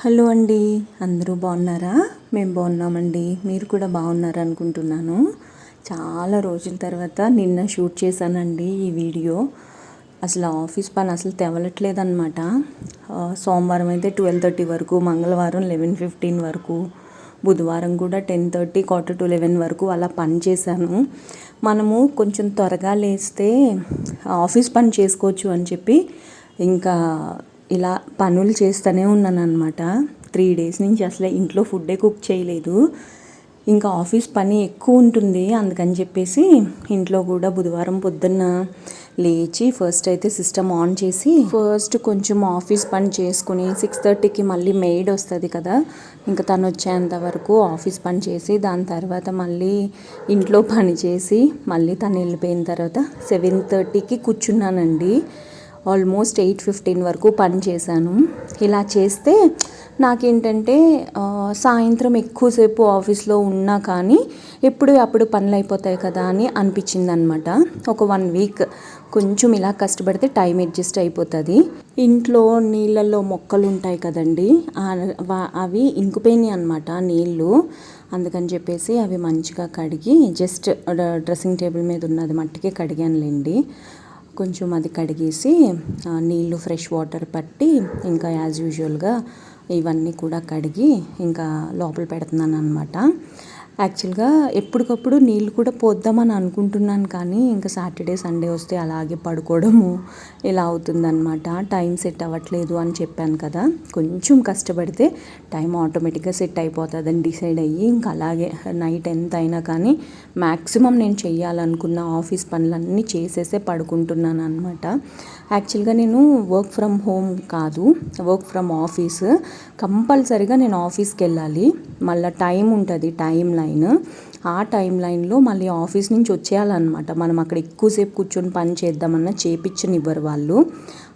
Hello అండి అందరూ బాగున్నారా? మేము బాగున్నామండి మీరు కూడా బాగున్నారు అనుకుంటున్నాను. చాలా రోజుల తర్వాత నిన్న షూట్ చేశానండి ఈ వీడియో. అసలు ఆఫీస్ పని అసలు తెవలట్లేదన్నమాట సోమవారం అయితే ట్వెల్వ్ థర్టీ వరకు మంగళవారం లెవెన్ ఫిఫ్టీన్ వరకు బుధవారం కూడా ten thirty quarter to eleven వరకు అలా పని చేశాను. మనము కొంచెం త్వరగా లేస్తే ఆఫీస్ పని చేసుకోవచ్చు అని చెప్పి ఇంకా ఇలా పనులు చేస్తూనే ఉన్నాను అనమాట త్రీ డేస్ నుంచి అసలు ఇంట్లో ఫుడ్డే కుక్ చేయలేదు. ఇంకా ఆఫీస్ పని ఎక్కువ ఉంటుంది. అందుకని చెప్పేసి ఇంట్లో కూడా బుధవారం పొద్దున్న లేచి ఫస్ట్ అయితే సిస్టమ్ ఆన్ చేసి ఫస్ట్ కొంచెం ఆఫీస్ పని చేసుకుని సిక్స్ థర్టీకి మళ్ళీ మెయిడ్ వస్తుంది కదా. ఇంకా తను వచ్చేంత వరకు ఆఫీస్ పని చేసి దాని తర్వాత మళ్ళీ ఇంట్లో పని చేసి మళ్ళీ తను వెళ్ళిపోయిన తర్వాత సెవెన్ థర్టీకి కూర్చున్నానండి. ఆల్మోస్ట్ ఎయిట్ ఫిఫ్టీన్ వరకు పని చేశాను. ఇలా చేస్తే నాకేంటంటే సాయంత్రం ఎక్కువసేపు ఆఫీస్లో ఉన్నా కానీ ఎప్పుడు అప్పుడు పనులు అయిపోతాయి కదా అని అనిపించింది అనమాట ఒక వన్ వీక్ కొంచెం ఇలా కష్టపడితే టైం అడ్జస్ట్ అయిపోతుంది. ఇంట్లో నీళ్ళల్లో మొక్కలు ఉంటాయి కదండి అవి ఇంకుపోయినాయి అనమాట నీళ్ళు. అందుకని చెప్పేసి అవి మంచిగా కడిగి జస్ట్ డ్రెస్సింగ్ టేబుల్ మీద ఉన్నది మట్టికే కడిగానులేండి. కొంచెం అది కడిగేసి నీళ్ళు ఫ్రెష్ వాటర్ పట్టి ఇంకా యాజ్ యూజువల్గా ఇవన్నీ కూడా కడిగి ఇంకా లోపల పెడుతున్నాను అనమాట యాక్చువల్గా ఎప్పటికప్పుడు నీళ్ళు కూడా పోద్దామని అనుకుంటున్నాను కానీ ఇంకా సాటర్డే సండే వస్తే అలాగే పడుకోవడము ఇలా అవుతుందన్నమాట. టైం సెట్ అవ్వట్లేదు అని చెప్పాను కదా. కొంచెం కష్టపడితే టైం ఆటోమేటిక్గా సెట్ అయిపోతుందని డిసైడ్ అయ్యి ఇంకా అలాగే నైట్ ఎంత అయినా కానీ మ్యాక్సిమం నేను చేయాలనుకున్న ఆఫీస్ పనులన్నీ చేసేసే పడుకుంటున్నాను అనమాట యాక్చువల్గా నేను వర్క్ ఫ్రమ్ హోమ్ కాదు వర్క్ ఫ్రమ్ ఆఫీస్. కంపల్సరీగా నేను ఆఫీస్కి వెళ్ళాలి. మళ్ళీ టైం ఉంటుంది టైం లైన్. ఆ టైం లైన్లో మళ్ళీ ఆఫీస్ నుంచి వచ్చేయాలన్నమాట. మనం అక్కడ ఎక్కువసేపు కూర్చొని పని చేద్దామన్నా చేపించనివ్వరు వాళ్ళు.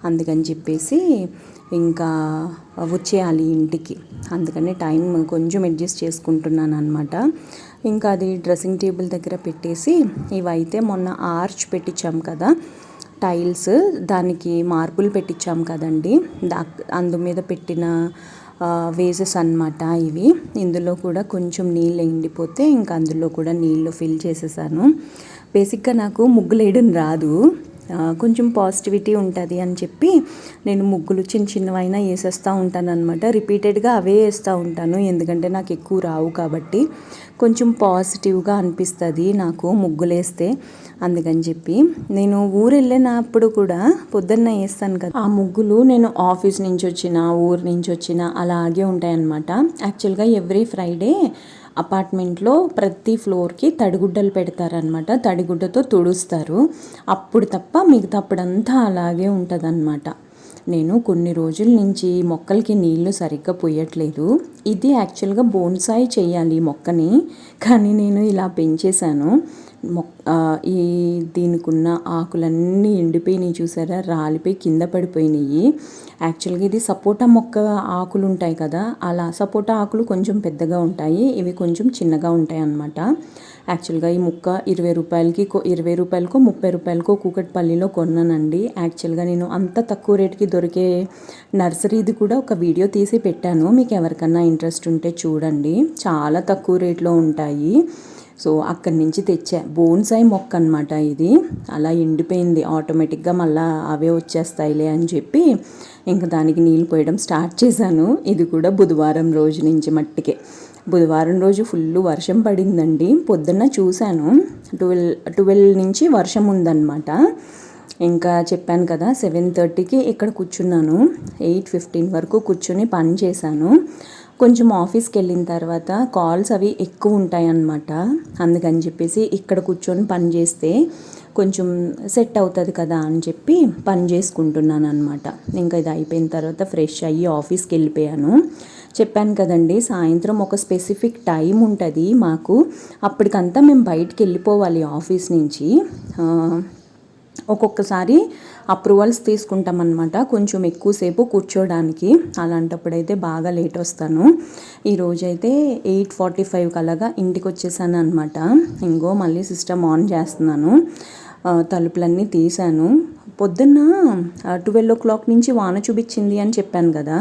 అందుకని చెప్పేసి ఇంకా వచ్చేయాలి ఇంటికి. అందుకని టైం కొంచెం అడ్జస్ట్ చేసుకుంటున్నాను అనమాట ఇంకా అది డ్రెస్సింగ్ టేబుల్ దగ్గర పెట్టేసి ఇవైతే మొన్న ఆర్చ్ పెట్టించాం కదా. టైల్స్ దానికి మార్బుల్ పెట్టించాం కదండి. దా అందు మీద పెట్టిన వేసెస్ అనమాట ఇవి. ఇందులో కూడా కొంచెం నీళ్ళు ఎండిపోతే ఇంకా అందులో కూడా నీళ్ళు ఫిల్ చేసేసాను. బేసిక్గా నాకు ముగ్గులు వేయడం రాదు. కొంచెం పాజిటివిటీ ఉంటుంది అని చెప్పి నేను ముగ్గులు చిన్న చిన్నవైనా వేసేస్తూ ఉంటాను అనమాట రిపీటెడ్గా అవే వేస్తూ ఉంటాను. ఎందుకంటే నాకు ఎక్కువ రావు కాబట్టి కొంచెం పాజిటివ్గా అనిపిస్తుంది నాకు ముగ్గులు వేస్తే. అందుకని చెప్పి నేను ఊరు వెళ్ళినప్పుడు కూడా పొద్దున్న వేస్తాను కదా. ఆ ముగ్గులు నేను ఆఫీస్ నుంచి వచ్చిన ఊరు నుంచి వచ్చిన అలాగే ఉంటాయన్నమాట. యాక్చువల్గా ఎవ్రీ ఫ్రైడే అపార్ట్మెంట్లో ప్రతి ఫ్లోర్కి తడిగుడ్డలు పెడతారనమాట తడిగుడ్డతో తుడుస్తారు. అప్పుడు తప్ప మిగతాప్పుడంతా అలాగే ఉంటుందన్నమాట. నేను కొన్ని రోజుల నుంచి మొక్కలకి నీళ్ళు సరిగ్గా పోయట్లేదు ఇది యాక్చువల్గా బోన్సాయి చేయాలి మొక్కని. కానీ నేను ఇలా పెంచేశాను. ఈ దీనికి ఉన్న ఆకులన్నీ ఎండిపోయినాయి చూసారా? రాలిపోయి కింద పడిపోయినాయి. యాక్చువల్గా ఇది సపోటా మొక్క ఆకులు ఉంటాయి కదా అలా సపోటా ఆకులు కొంచెం పెద్దగా ఉంటాయి. ఇవి కొంచెం చిన్నగా ఉంటాయి అన్నమాట. యాక్చువల్గా ఈ ముక్క ఇరవై రూపాయలకి ఇరవై రూపాయలకో ముప్పై రూపాయలకో కూకట్పల్లిలో కొన్నానండి. యాక్చువల్గా నేను అంత తక్కువ రేటుకి దొరికే నర్సరీది కూడా ఒక వీడియో తీసి పెట్టాను. మీకు ఎవరికన్నా ఇంట్రెస్ట్ ఉంటే చూడండి. చాలా తక్కువ రేట్లో ఉంటాయి. సో అక్కడి నుంచి తెచ్చా. బోన్సాయి మొక్క అనమాట ఇది. అలా ఎండిపోయింది. ఆటోమేటిక్గా మళ్ళీ అవే వచ్చేస్తాయిలే అని చెప్పి ఇంకా దానికి నీళ్ళు పోయడం స్టార్ట్ చేశాను. ఇది కూడా బుధవారం రోజు నుంచి మట్టికే. బుధవారం రోజు ఫుల్ వర్షం పడిందండి. పొద్దున్న చూశాను. ట్వెల్వ్ ట్వెల్వ్ నుంచి వర్షం ఉందన్నమాట. ఇంకా చెప్పాను కదా సెవెన్ థర్టీకి ఇక్కడ కూర్చున్నాను. ఎయిట్ ఫిఫ్టీన్ వరకు కూర్చొని పని చేశాను. కొంచెం ఆఫీస్కి వెళ్ళిన తర్వాత కాల్స్ అవి ఎక్కువ ఉంటాయి అన్నమాట అందుకని చెప్పేసి ఇక్కడ కూర్చొని పని చేస్తే కొంచెం సెట్ అవుతుంది కదా అని చెప్పి పని చేసుకుంటున్నాను అనమాట ఇంకా ఇది అయిపోయిన తర్వాత ఫ్రెష్ అయ్యి ఆఫీస్కి వెళ్ళిపోయాను చెప్పాను కదండి సాయంత్రం ఒక స్పెసిఫిక్ టైం ఉంటుంది మాకు. అప్పటికంతా మేము బయటికి వెళ్ళిపోవాలి ఆఫీస్ నుంచి. ఒక్కొక్కసారి అప్రూవల్స్ తీసుకుంటామన్నమాట. కొంచెం ఎక్కువసేపు కూర్చోడానికి. అలాంటప్పుడైతే బాగా లేట్ వస్తాను. ఈరోజైతే ఎయిట్ ఫార్టీ ఫైవ్ కలగా ఇంటికి వచ్చేసాను అనమాట ఇంకో మళ్ళీ సిస్టమ్ ఆన్ చేస్తున్నాను. తలుపులన్నీ తీశాను. పొద్దున్న ట్వెల్వ్ ఓ క్లాక్ నుంచి వాన చూపించింది అని చెప్పాను కదా.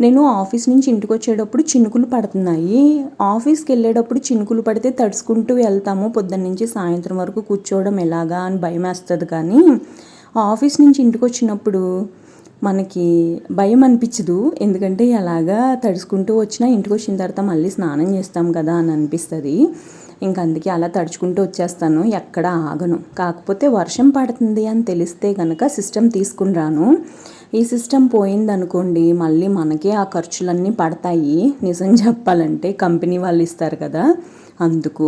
నేను ఆఫీస్ నుంచి ఇంటికి వచ్చేటప్పుడు చినుకులు పడుతున్నాయి. ఆఫీస్కి వెళ్ళేటప్పుడు చినుకులు పడితే తడుచుకుంటూ వెళ్తాము. పొద్దున్న నుంచి సాయంత్రం వరకు కూర్చోవడం ఎలాగా అని భయం వేస్తుంది కానీ ఆఫీస్ నుంచి ఇంటికి వచ్చినప్పుడు మనకి భయం అనిపించదు. ఎందుకంటే అలాగా తడుచుకుంటూ వచ్చినా ఇంటికి వచ్చిన తర్వాత మళ్ళీ స్నానం చేస్తాం కదా అని అనిపిస్తుంది. ఇంక అందుకే అలా తడుచుకుంటూ వచ్చేస్తాను. ఎక్కడ ఆగను. కాకపోతే వర్షం పడుతుంది అని తెలిస్తే కనుక సిస్టమ్ తీసుకుని రాను. ఈ సిస్టమ్ పోయిందనుకోండి మళ్ళీ మనకే ఆ ఖర్చులన్నీ పడతాయి. నిజం చెప్పాలంటే కంపెనీ వాళ్ళు ఇస్తారు కదా. అందుకు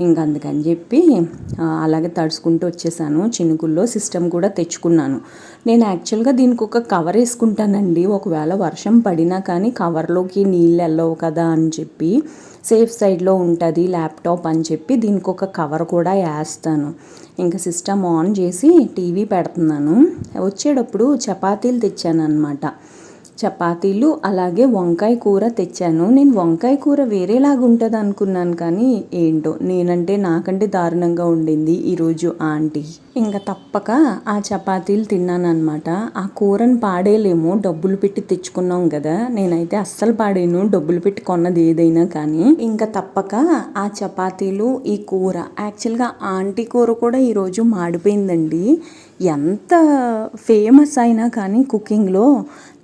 ఇంక అందుకని చెప్పి అలాగే తడుచుకుంటూ వచ్చేసాను. చినుకుల్లో సిస్టమ్ కూడా తెచ్చుకున్నాను. నేను యాక్చువల్గా దీనికి ఒక కవర్ వేసుకుంటానండి. ఒకవేళ వర్షం పడినా కానీ కవర్లోకి నీళ్ళు వెళ్ళవు కదా అని చెప్పి సేఫ్ సైడ్లో ఉంటుంది ల్యాప్టాప్ అని చెప్పి దీనికి ఒక కవర్ కూడా వేస్తాను. ఇంకా సిస్టమ్ ఆన్ చేసి టీవీ పెడుతున్నాను. వచ్చేటప్పుడు చపాతీలు తెచ్చాను అనమాట చపాతీలు అలాగే వంకాయ కూర తెచ్చాను. నేను వంకాయ కూర వేరేలాగా ఉంటుంది అనుకున్నాను కానీ ఏంటో నేనంటే నాకంటే దారుణంగా ఉండింది ఈరోజు ఆంటీ. ఇంకా తప్పక ఆ చపాతీలు తిన్నాను అనమాట ఆ కూరను పాడేలేమో డబ్బులు పెట్టి తెచ్చుకున్నాం కదా నేనైతే అస్సలు పాడేను డబ్బులు పెట్టి కొన్నది ఏదైనా కానీ. ఇంకా తప్పక ఆ చపాతీలు ఈ కూర యాక్చువల్గా ఆంటీ కూర కూడా ఈరోజు మాడిపోయిందండి. ఎంత ఫేమస్ అయినా కానీ కుకింగ్లో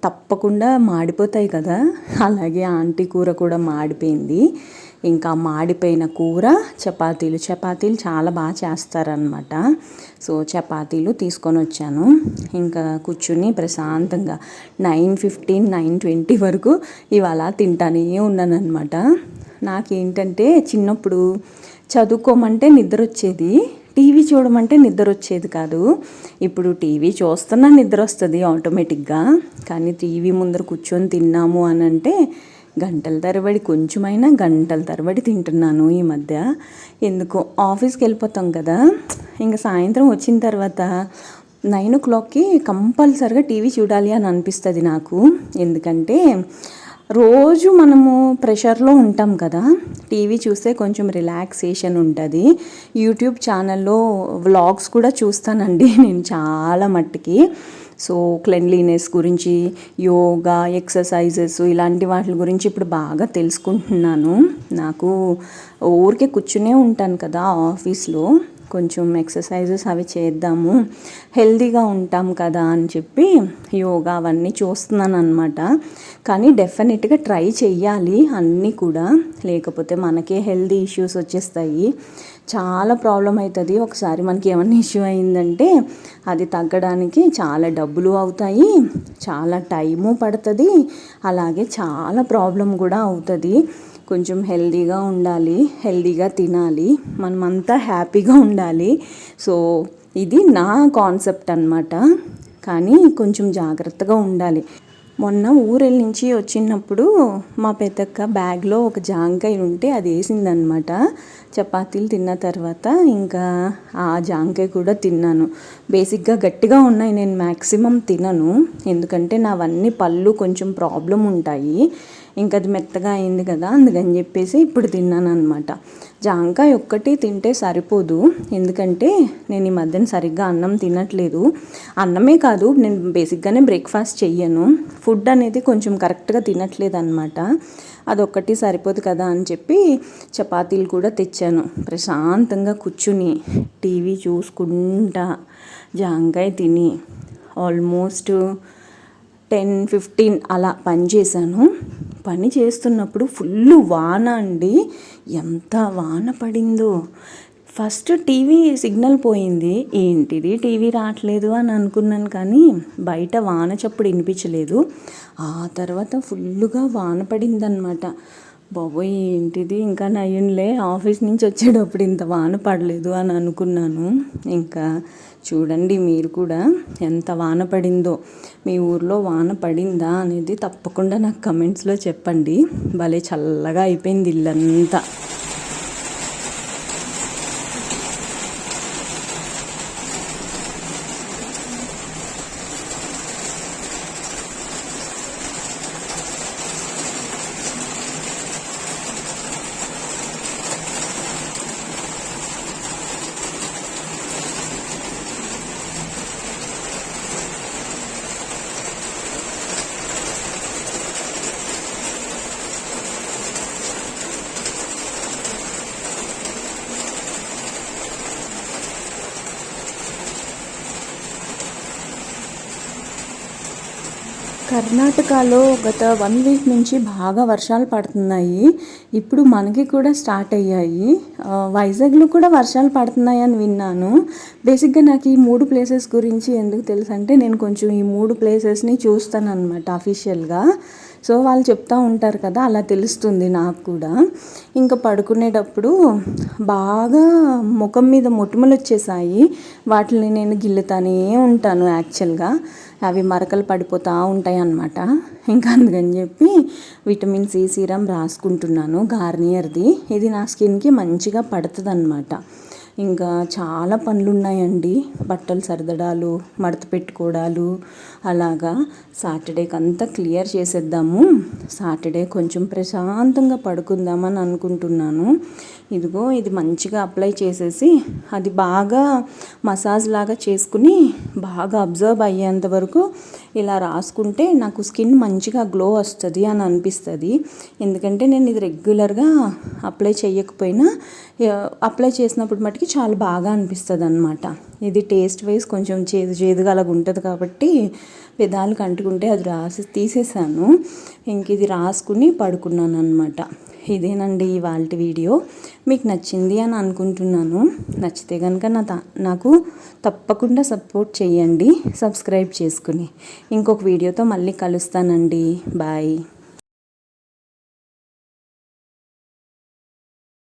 తప్పకుండా మాడిపోతాయి కదా. అలాగే ఆంటీ కూర కూడా మాడిపోయింది. ఇంకా మాడిపోయిన కూర చపాతీలు. చపాతీలు చాలా బాగా చేస్తారనమాట సో చపాతీలు తీసుకొని వచ్చాను. ఇంకా కూర్చుని ప్రశాంతంగా నైన్ ఫిఫ్టీన్ నైన్ ట్వంటీ వరకు ఇవాళ తింటానే ఉన్నానమాట నాకేంటంటే చిన్నప్పుడు చదువుకోమంటే నిద్ర వచ్చేది టీవీ చూడమంటే నిద్ర వచ్చేది కాదు. ఇప్పుడు టీవీ చూస్తున్నా నిద్ర వస్తుంది ఆటోమేటిక్గా. కానీ టీవీ ముందర కూర్చొని తిన్నాము అని అంటే గంటల తరబడి కొంచెమైనా గంటల తరబడి తింటున్నాను ఈ మధ్య. ఎందుకో ఆఫీస్కి వెళ్ళిపోతాం కదా. ఇంకా సాయంత్రం వచ్చిన తర్వాత నైన్ ఓ క్లాక్కి కంపల్సరిగా టీవీ చూడాలి అని అనిపిస్తుంది నాకు. ఎందుకంటే రోజు మనము ప్రెషర్లో ఉంటాం కదా టీవీ చూస్తే కొంచెం రిలాక్సేషన్ ఉంటుంది. యూట్యూబ్ ఛానల్లో వ్లాగ్స్ కూడా చూస్తానండి నేను చాలా మట్టుకి. సో క్లెన్లీనెస్ గురించి యోగా ఎక్సర్సైజెస్ ఇలాంటి వాటి గురించి ఇప్పుడు బాగా తెలుసుకుంటున్నాను. నాకు ఊరికే కూర్చునే ఉంటాను కదా ఆఫీస్లో. కొంచెం ఎక్సర్సైజెస్ అవి చేద్దాము. హెల్దీగా ఉంటాం కదా అని చెప్పి యోగా అవన్నీ చూస్తున్నాను అనమాట కానీ డెఫినెట్గా ట్రై చెయ్యాలి అన్నీ కూడా. లేకపోతే మనకే హెల్దీ ఇష్యూస్ వచ్చేస్తాయి. చాలా ప్రాబ్లం అవుతుంది ఒకసారి మనకి ఏమన్నా ఇష్యూ అయిందంటే అది తగ్గడానికి చాలా డబ్బులు అవుతాయి. చాలా టైము పడుతుంది. అలాగే చాలా ప్రాబ్లం కూడా అవుతుంది. కొంచెం హెల్దీగా ఉండాలి హెల్దీగా తినాలి మనమంతా హ్యాపీగా ఉండాలి. సో ఇది నా కాన్సెప్ట్ అనమాట కానీ కొంచెం జాగ్రత్తగా ఉండాలి. మొన్న ఊరెళ్ళ నుంచి వచ్చినప్పుడు మా పెద్దక్క బ్యాగ్లో ఒక జాంకాయ ఉంటే అది వేసిందనమాట చపాతీలు తిన్న తర్వాత ఇంకా ఆ జాంకాయ కూడా తిన్నాను. బేసిక్గా గట్టిగా ఉన్నాయి నేను మ్యాక్సిమం తినను. ఎందుకంటే నావన్నీ పళ్ళు కొంచెం ప్రాబ్లం ఉంటాయి. ఇంకా అది మెత్తగా అయింది కదా అందుకని చెప్పేసి ఇప్పుడు తిన్నాను అనమాట జాంకాయ ఒక్కటి తింటే సరిపోదు ఎందుకంటే నేను ఈ మధ్యన సరిగ్గా అన్నం తినట్లేదు. అన్నమే కాదు నేను బేసిక్గానే బ్రేక్ఫాస్ట్ చెయ్యను. ఫుడ్ అనేది కొంచెం కరెక్ట్గా తినట్లేదు అనమాట అదొక్కటి సరిపోదు కదా అని చెప్పి చపాతీలు కూడా తెచ్చాను. ప్రశాంతంగా కూర్చుని టీవీ చూసుకుంటా జాంకాయ తిని ఆల్మోస్ట్ టెన్ ఫిఫ్టీన్ అలా పని చేశాను. పని చేస్తున్నప్పుడు ఫుల్ వాన అండి. ఎంత వాన పడిందో. ఫస్ట్ టీవీ సిగ్నల్ పోయింది. ఏంటిది టీవీ రావట్లేదు అని అనుకున్నాను కానీ బయట వాన చప్పుడు వినిపించలేదు. ఆ తర్వాత ఫుల్గా వాన పడిందనమాట బాబోయ్ ఏంటిది? ఇంకా నయ్యంలే ఆఫీస్ నుంచి వచ్చేటప్పుడు ఇంత వాన పడలేదు అని అనుకున్నాను. ఇంకా చూడండి మీరు కూడా ఎంత వాన పడిందో. మీ ఊర్లో వాన పడిందా అనేది తప్పకుండా నాకు కమెంట్స్లో చెప్పండి. భలే చల్లగా అయిపోయింది ఇల్లంతా. కర్ణాటకలో గత వన్ వీక్ నుంచి బాగా వర్షాలు పడుతున్నాయి. ఇప్పుడు మనకి కూడా స్టార్ట్ అయ్యాయి. వైజాగ్లో కూడా వర్షాలు పడుతున్నాయి అని విన్నాను. బేసిక్గా నాకు ఈ మూడు ప్లేసెస్ గురించి ఎందుకు తెలుసు అంటే నేను కొంచెం ఈ మూడు ప్లేసెస్ని చూస్తాను అనమాట అఫీషియల్గా. సో వాళ్ళు చెప్తూ ఉంటారు కదా అలా తెలుస్తుంది నాకు కూడా. ఇంకా పడుకునేటప్పుడు బాగా ముఖం మీద మొటిమలు వచ్చేసాయి. వాటిని నేను గిల్లుతానే ఉంటాను యాక్చువల్గా. అవి మరకలు పడిపోతూ ఉంటాయి అన్నమాట ఇంకా అందుకని చెప్పి విటమిన్ సి సీరం రాసుకుంటున్నాను గార్నియర్ది. ఇది నా స్కిన్కి మంచిగా పడుతుంది ఇంకా చాలా పనులు ఉన్నాయండి బట్టలు సర్దడాలు మడత పెట్టుకోవడాలు అలాగా సాటర్డేకి అంతా క్లియర్ చేసేద్దాము. సాటర్డే కొంచెం ప్రశాంతంగా పడుకుందామని అనుకుంటున్నాను. ఇదిగో ఇది మంచిగా అప్లై చేసేసి అది బాగా మసాజ్ లాగా చేసుకుని బాగా అబ్జర్వ్ అయ్యేంత వరకు ఇలా రాసుకుంటే నాకు స్కిన్ మంచిగా గ్లో వస్తుంది అని అనిపిస్తుంది. ఎందుకంటే నేను ఇది రెగ్యులర్గా అప్లై చేయకపోయినా అప్లై చేసినప్పుడు మటుకి చాలా బాగా అనిపిస్తుంది అనమాట ఇది టేస్ట్ వైజ్ కొంచెం చేదు చేదుగా అలాగ ఉంటుంది కాబట్టి పెదాలకు అంటుకుంటే అది రాసి తీసేసాను. ఇంక ఇది రాసుకుని పడుకున్నాను అనమాట ఇదేనండి ఇవాళ వీడియో. మీకు నచ్చింది అని అనుకుంటున్నాను. నచ్చితే కనుక నా త- నాకు తప్పకుండా సపోర్ట్ చేయండి. సబ్స్క్రైబ్ చేసుకుని. ఇంకొక వీడియోతో మళ్ళీ కలుస్తానండి. బాయ్.